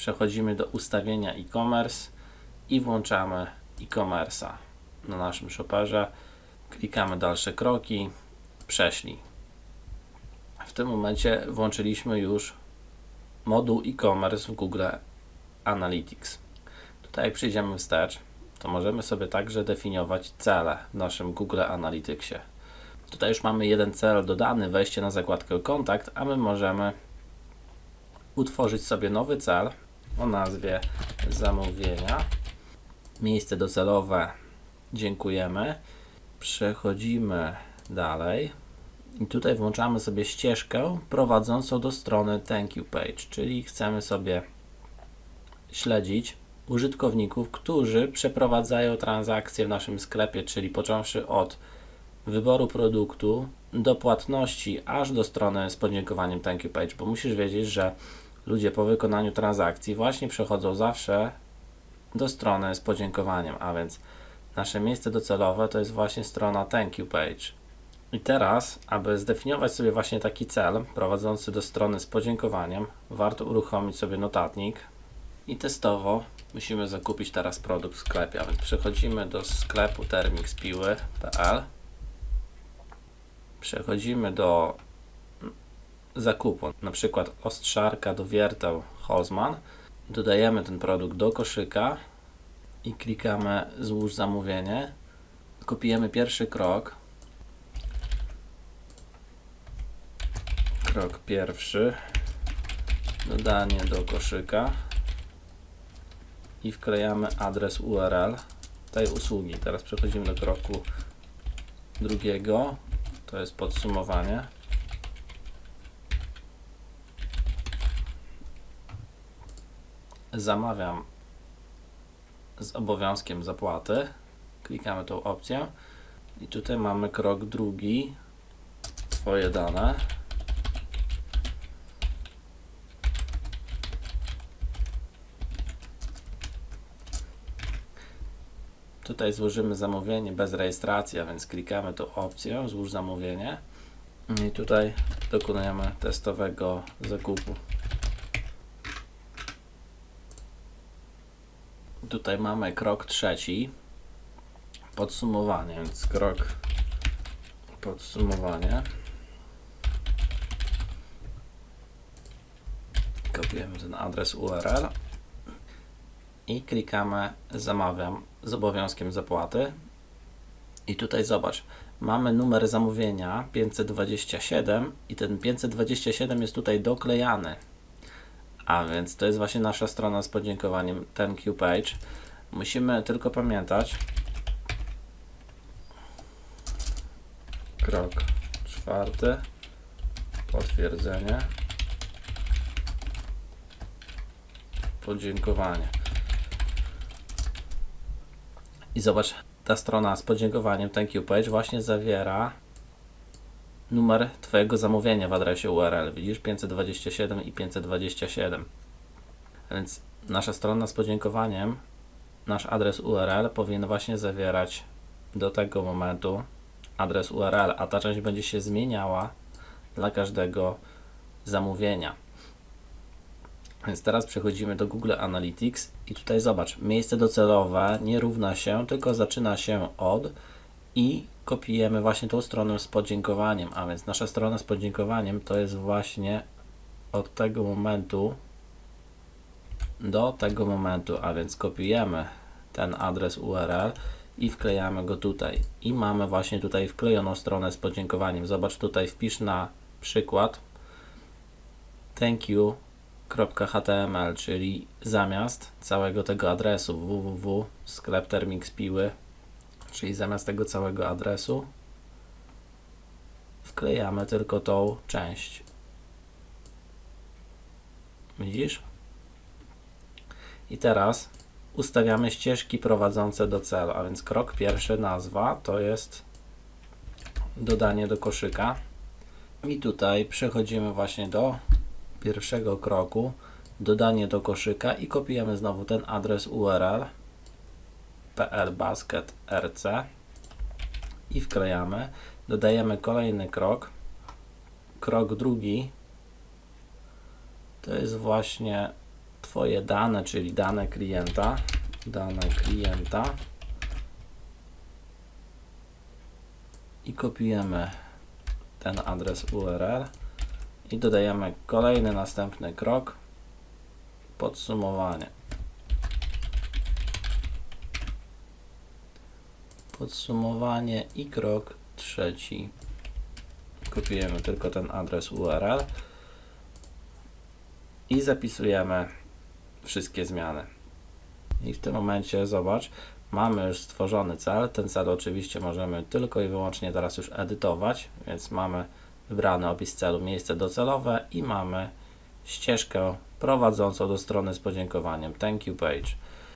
przechodzimy do ustawienia e-commerce i włączamy e-commerce'a na naszym shopperze. Klikamy dalsze kroki, prześlij. W tym momencie włączyliśmy już moduł e-commerce w Google Analytics. Tutaj przyjdziemy wstecz, to możemy sobie także definiować cele w naszym Google Analyticsie. Tutaj już mamy jeden cel dodany, wejście na zakładkę kontakt, a my możemy utworzyć sobie nowy cel o nazwie zamówienia. Miejsce docelowe dziękujemy. Przechodzimy dalej i tutaj włączamy sobie ścieżkę prowadzącą do strony thank you page, czyli chcemy sobie śledzić użytkowników, którzy przeprowadzają transakcje w naszym sklepie, czyli począwszy od wyboru produktu do płatności, aż do strony z podziękowaniem thank you page, bo musisz wiedzieć, że ludzie po wykonaniu transakcji właśnie przechodzą zawsze do strony z podziękowaniem, a więc nasze miejsce docelowe to jest właśnie strona thank you page. I teraz, aby zdefiniować sobie właśnie taki cel prowadzący do strony z podziękowaniem, warto uruchomić sobie notatnik i testowo musimy zakupić teraz produkt w sklepie, a więc przechodzimy do sklepu termixpiły.pl przechodzimy do zakupu, na przykład ostrzarka do wierteł Holzman, dodajemy ten produkt do koszyka i klikamy złóż zamówienie, kopiujemy pierwszy krok, krok pierwszy, dodanie do koszyka. I wklejamy adres URL tej usługi. Teraz przechodzimy do kroku drugiego, to jest podsumowanie. Zamawiam z obowiązkiem zapłaty. Klikamy tą opcję i tutaj mamy krok drugi. Twoje dane. Tutaj złożymy zamówienie bez rejestracji, a więc klikamy tą opcję złóż zamówienie i tutaj dokonujemy testowego zakupu. Tutaj mamy krok trzeci podsumowanie, więc krok podsumowanie. Kopiujemy ten adres URL i klikamy zamawiam z obowiązkiem zapłaty. I tutaj zobacz, mamy numer zamówienia 527 i ten 527 jest tutaj doklejany. A więc to jest właśnie nasza strona z podziękowaniem. Thank you page. Musimy tylko pamiętać. Krok czwarty. Potwierdzenie. Podziękowanie. I zobacz, ta strona z podziękowaniem. Thank you page właśnie zawiera numer Twojego zamówienia w adresie URL. Widzisz 527 i 527. A Więc nasza strona z podziękowaniem, nasz adres URL powinien właśnie zawierać do tego momentu adres URL, a ta część będzie się zmieniała dla każdego zamówienia. Więc teraz przechodzimy do Google Analytics i tutaj zobacz, miejsce docelowe nie równa się, tylko zaczyna się od i kopiujemy właśnie tą stronę z podziękowaniem, a więc nasza strona z podziękowaniem to jest właśnie od tego momentu do tego momentu, a więc kopiujemy ten adres URL i wklejamy go tutaj i mamy właśnie tutaj wklejoną stronę z podziękowaniem. Zobacz tutaj wpisz na przykład thank czyli zamiast całego tego adresu www sklep termix piły, czyli zamiast tego całego adresu wklejamy tylko tą część. Widzisz? I teraz ustawiamy ścieżki prowadzące do celu, a więc krok pierwszy, nazwa, to jest dodanie do koszyka. I tutaj przechodzimy właśnie do pierwszego kroku dodanie do koszyka i kopiujemy znowu ten adres URL pl basket rc i wklejamy. Dodajemy kolejny krok. Krok drugi to jest właśnie Twoje dane, czyli dane klienta, dane klienta i kopiujemy ten adres URL i dodajemy kolejny następny krok podsumowanie. Podsumowanie i krok trzeci. Kopiujemy tylko ten adres URL i zapisujemy wszystkie zmiany. I w tym momencie zobacz, mamy już stworzony cel. Ten cel oczywiście możemy tylko i wyłącznie teraz już edytować, więc mamy wybrany opis celu, miejsce docelowe i mamy ścieżkę prowadzącą do strony z podziękowaniem. Thank you page.